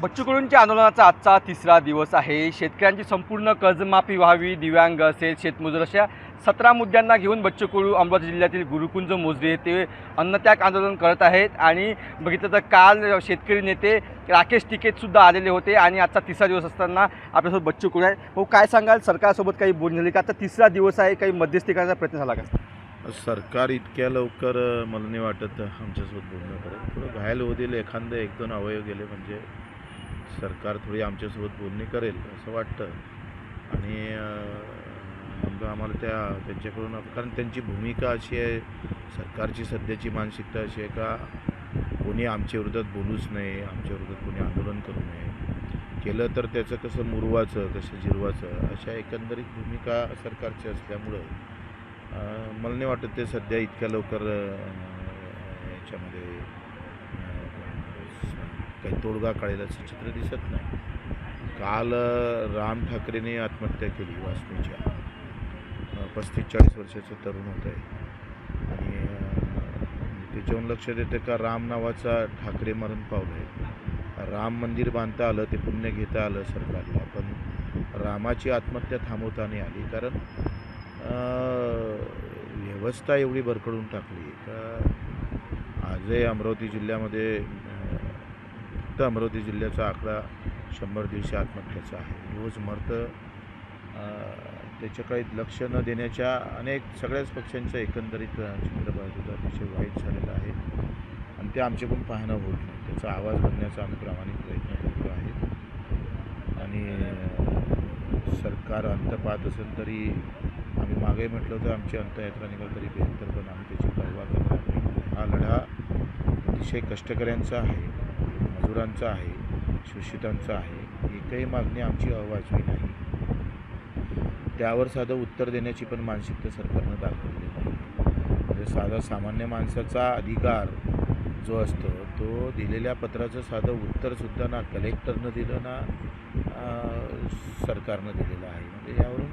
बच्चू कडूंच्या आंदोलनाचा आजचा तिसरा दिवस आहे. शेतकऱ्यांची संपूर्ण कर्जमाफी व्हावी दिव्यांग असेल शेतमजूर अशा सतरा मुद्द्यांना घेऊन बच्चू कडू अमरावती जिल्ह्यातील गुरुकुंज मोजरे ते अन्नत्याग आंदोलन करत आहेत. आणि बघितलं तर काल शेतकरी नेते राकेश टिकेतसुद्धा आलेले होते आणि आजचा तिसरा दिवस असताना आपल्यासोबत बच्चू कडू आहे हो काय सांगाल? सरकारसोबत काही बोलणी झाली का? आता तिसरा दिवस आहे काही मध्यस्थी करायचा प्रयत्न झाला का? सरकार इतक्या लवकर मला नाही वाटत आमच्यासोबत बोलणं करत थोडं घायल होतील एखादं एक दोन अवयव गेले म्हणजे सरकार थोडी आमच्यासोबत बोलणी करेल असं वाटतं. आणि आमचं आम्हाला त्या त्यांच्याकडून कारण त्यांची भूमिका अशी आहे सरकारची सध्याची मानसिकता अशी आहे का कोणी आमच्या विरोधात बोलूच नये आमच्या विरोधात कोणी आंदोलन करू नये. केलं तर त्याचं कसं मुरवाचं कसं जिरवाचं अशा एकंदरीत भूमिका सरकारची असल्यामुळं मला नाही वाटत ते सध्या इतक्या लवकर याच्यामध्ये काही तोडगा काढेल असं चित्र दिसत नाही. काल राम ठाकरेने आत्महत्या केली वास्तूच्या पस्तीस चाळीस वर्षाचं तरुण होत आहे आणि त्याच्याहून लक्ष लक्षात येतं का राम नावाचा ठाकरे मरण पावलं आहे. राम मंदिर बांधता आलं ते पुण्य घेता आलं सरकारला पण रामाची आत्महत्या थांबवता नाही आली. कारण व्यवस्था एवढी भरकडून टाकली का आजही अमरावती जिल्ह्यामध्ये फक्त अमरावती जिल्ह्याचा आकडा शंभर दीडशे आत्महत्याचा आहे. रोज मरतं त्याच्याकडे लक्ष न देण्याच्या अनेक सगळ्याच पक्षांचं एकंदरीत चित्र अतिशय वाईट झालेलं आहे. आणि ते आमच्याकडून पाहणं होत नाही. त्याचा आवाज बनण्याचा आम्ही प्रामाणिक प्रयत्न करतो आहे. आणि सरकार अंत पाहत असेल तरी आम्ही मागे म्हटलं होतं आमची अंतयात्रा निघाल तरी बेहतर पण आम्ही त्याची परवा करणार हा लढा अतिशय कष्टकऱ्यांचा आहे. मजुरांचा आहे शोषितांचा आहे एकही मागणी आमची अवाजवी नाही. त्यावर साधं उत्तर देण्याची पण मानसिकता सरकारनं दाखवली नाही. म्हणजे साधा सामान्य माणसाचा अधिकार जो असतो तो दिलेल्या पत्राचं साधं उत्तरसुद्धा ना कलेक्टरनं दिलं ना सरकारनं दिलेलं आहे. म्हणजे यावरून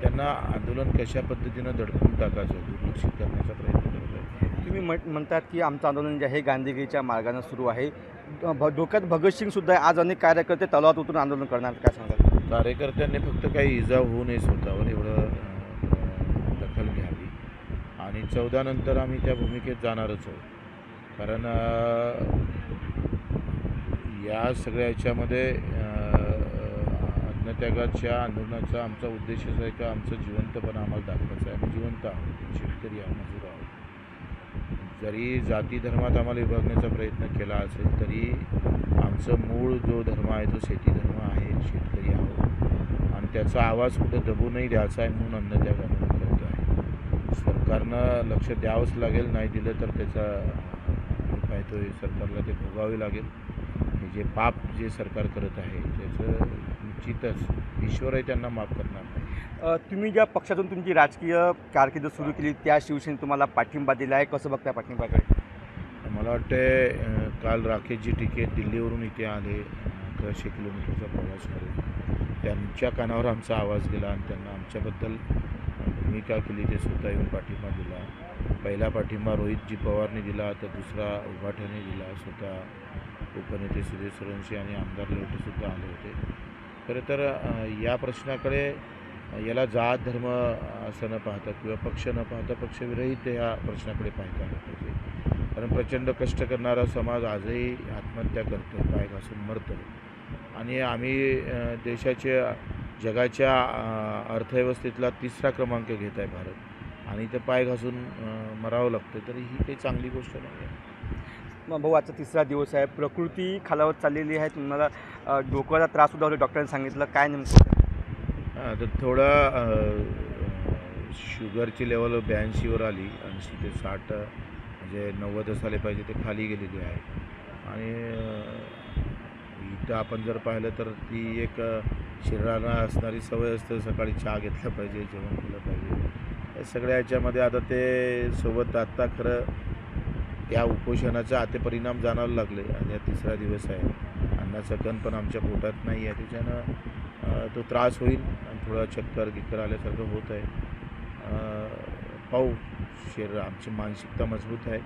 त्यांना आंदोलन कशा पद्धतीनं दडपून टाकायचं दुर्लक्षित करण्याचा प्रयत्न करत तुम्ही म्हण म्हणतात की आमचं आंदोलन जे आहे गांधीगिरीच्या मार्गानं सुरू आहे. भ डोक्यात भगतसिंगसुद्धा आज अनेक कार्यकर्ते तलावात उतरून आंदोलन करणार काय सांगाल? कार्यकर्त्यांनी फक्त काही इजा होऊ नये स्वतःवर एवढं दखल घ्यावी. आणि चौदानंतर आम्ही त्या भूमिकेत जाणारच आहोत. कारण या सगळ्या याच्यामध्ये अं, अन्नत्यागाच्या आंदोलनाचा आमचा उद्देशच आहे का? आमचं जिवंतपणा आम्हाला दाखवायचं आहे. आम्ही जिवंत आहोत. शेतकरी आहोत. मजूर आहोत. जरी जाती धर्मात आम्हाला विभागण्याचा प्रयत्न केला असेल तरी आमचं मूळ जो धर्म आहे तो शेती धर्म आहे शेतकरी आहोत. आणि त्याचा आवाज कुठं दबू नाही द्यायचा आहे म्हणून अन्नत्याग करतो आहे. सरकारनं लक्ष द्यावंच लागेल नाही दिलं तर त्याचा मी पाहतो सरकारला ते भोगावे लागेल. हे जे पाप जे सरकार करत आहे त्याचं निश्चितच ईश्वरही त्यांना माफ करणार नाही. तुम्ही ज्या पक्षातून तुमची राजकीय कारकीर्द सुरू केली त्या शिवसेनेने तुम्हाला पाठिंबा दिला आहे कसं बघताय पाठिंबाकडे मला वाटते काल राकेशजी टिकेत दिल्लीवरून इथे आले अकराशे किलोमीटरचा प्रवास करून. त्यांच्या कानावर आमचा आवाज गेला आणि त्यांना आमच्याबद्दल भूमिका केली ते स्वतः येऊन पाठिंबा दिला. पहिला पाठिंबा रोहितजी पवारने दिला तर दुसरा उभाठ्याने दिला स्वतः. उपनेते सुधीर सुरवंशी आणि आमदार लोटेसुद्धा आले होते. खरं तर या प्रश्नाकडे याला जात धर्म असं न पाहता किंवा पक्ष न पाहता पक्षविरहित ह्या प्रश्नाकडे पाहता आलं पाहिजे. कारण प्रचंड कष्ट करणारा समाज आजही आत्महत्या करतो पाय घासून मरतो आणि आम्ही देशाच्या जगाच्या अर्थव्यवस्थेतला तिसरा क्रमांक घेत आहे भारत. आणि ते पाय घासून मरावं लागतं तर ही काही चांगली गोष्ट नाही आहे भाऊ आजचा तिसरा दिवस आहे. प्रकृती खालावत चाललेली आहे. तुम्हाला डोक्याचा त्रास त्राससुद्धा होतो डॉक्टरांनी सांगितलं. काय नेमकं? तर थोडं शुगरची लेवल ब्याऐंशीवर आली. ऐंशी ते साठ म्हणजे नव्वदच आले पाहिजे ते खाली गेलेली आहे. आणि इथं आपण जर पाहिलं तर ती एक शरीराला असणारी सवय असते. सकाळी चहा घेतला पाहिजे जेवण केलं पाहिजे. या सगळ्या याच्यामध्ये आता ते सोबत आत्ता खरं या उपोषणाचा आते परिणाम जाणायला लागले आणि हा तिसरा दिवस आहे. अन्नाचा कण पण आमच्या पोटात नाही आहे. त्याच्यानं तो त्रास होईल आणि थोडा चक्कर गिक्कर आल्यासारखं होत आहे. पाहू. शरीर आमची मानसिकता मजबूत आहे.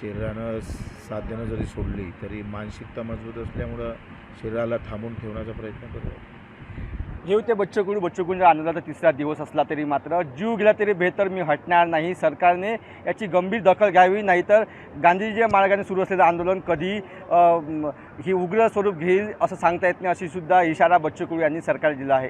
शरीरानं साधनं जरी सोडली तरी मानसिकता मजबूत असल्यामुळं शरीराला थांबून ठेवण्याचा प्रयत्न करतो हे होते बच्चू कडू आंदोलनाचा तिसरा दिवस असला तरी मात्र जीव गेला तरी बेहतर मी हटणार नाही. सरकारने याची गंभीर दखल घ्यावी नाहीतर गांधीजीच्या मार्गाने सुरू असलेलं आंदोलन कधी हे ही उग्र स्वरूप घेईल असं सांगता येत नाही अशी सुद्धा इशारा बच्चू यांनी सरकार दिला आहे.